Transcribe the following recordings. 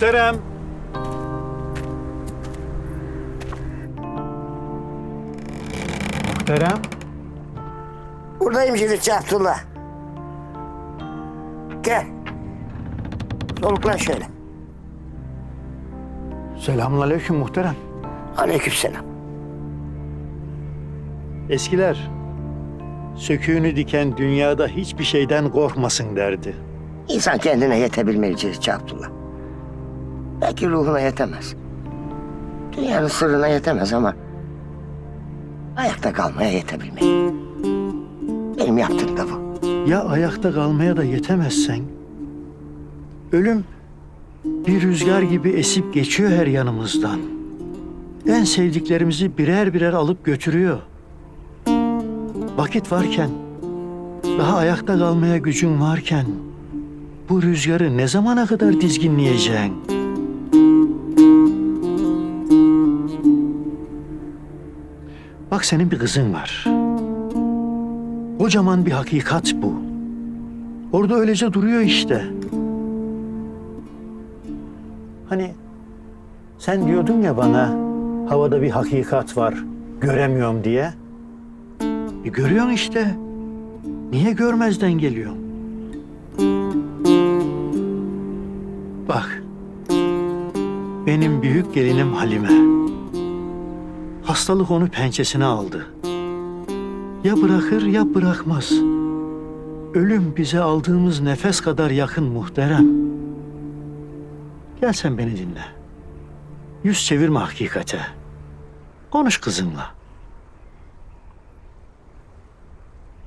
Muhterem. Muhterem. Buradayım Ciritçi Abdullah. Gel. Soluklan şöyle. Selamünaleyküm muhterem. Aleykümselam. Eskiler söküğünü diken dünyada hiçbir şeyden korkmasın derdi. İnsan kendine yetebilmeli Ciritçi Abdullah. Belki ruhuna yetemez. Dünyanın sırrına yetemez ama... ...ayakta kalmaya yetebilmeli. Benim yaptığım da bu. Ya ayakta kalmaya da yetemezsen? Ölüm bir rüzgar gibi esip geçiyor her yanımızdan. En sevdiklerimizi birer birer alıp götürüyor. Vakit varken, daha ayakta kalmaya gücün varken bu rüzgarı ne zamana kadar dizginleyeceksin? Bak senin bir kızın var. Kocaman bir hakikat bu. Orada öylece duruyor işte. Hani sen diyordun ya bana havada bir hakikat var göremiyorum diye. E görüyorsun işte. Niye görmezden geliyorsun? Bak. Benim büyük gelinim Halime. Hastalık onu pençesine aldı. Ya bırakır ya bırakmaz. Ölüm bize aldığımız nefes kadar yakın muhterem. Gel sen beni dinle. Yüz çevirme hakikate. Konuş kızınla.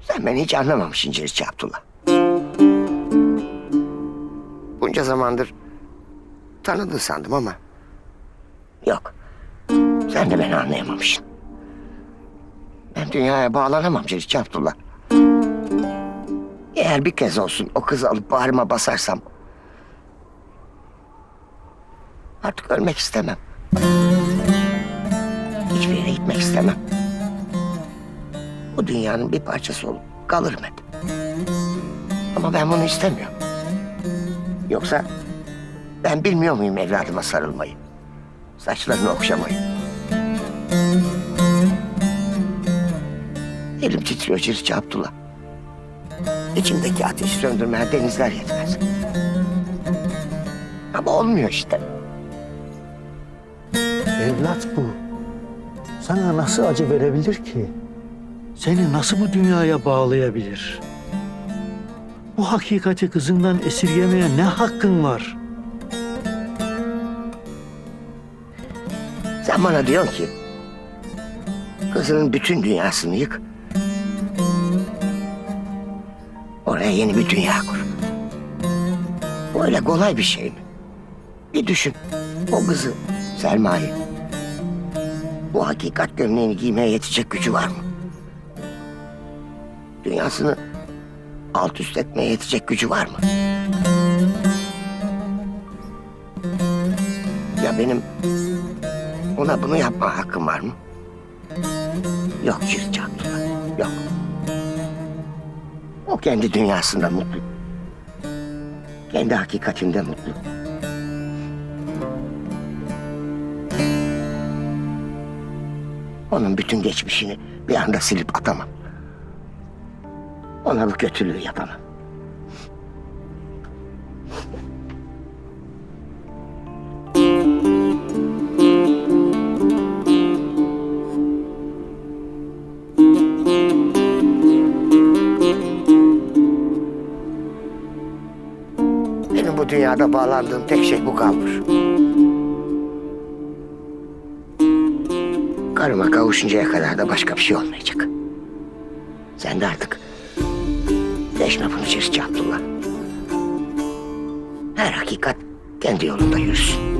Sen beni hiç anlamamışsın Ciritçi Abdullah. Bunca zamandır tanıdın sandım ama... Yok. Sen de beni anlayamamışsın. Ben dünyaya bağlanamam Ciritçi Abdullah. Eğer bir kez olsun o kızı alıp bağrıma basarsam... Artık ölmek istemem. Hiçbir yere gitmek istemem. Bu dünyanın bir parçası olup kalırım hep. Ama ben bunu istemiyorum. Yoksa ben bilmiyor muyum evladıma sarılmayı? Saçlarını okşamayı. Elim titriyor Ciritçi Abdullah. İçimdeki ateşi söndürmeye denizler yetmez. Ama olmuyor işte. Evlat bu. Sana nasıl acı verebilir ki? Seni nasıl bu dünyaya bağlayabilir? Bu hakikati kızından esirgemeye ne hakkın var? Sen bana diyorsun ki... ...kızının bütün dünyasını yık. Oraya yeni bir dünya kur. Bu öyle kolay bir şey mi? Bir düşün. O kızı, Selma'yı. Bu hakikat gömleğini giymeye yetecek gücü var mı? Dünyasını alt üst etmeye yetecek gücü var mı? Ya benim ona bunu yapma hakkım var mı? Yok Ciritçi Abdullah, yok. O kendi dünyasında mutlu. Kendi hakikatinde mutlu. Onun bütün geçmişini bir anda silip atamam. Ona bu kötülüğü yapamam. Benim bu dünyada bağlandığım tek şey bu kalmış. Karıma kavuşuncaya kadar da başka bir şey olmayacak. Sen de artık deşme bunu Ciritçi Abdullah. Her hakikat kendi yolunda yürüsün.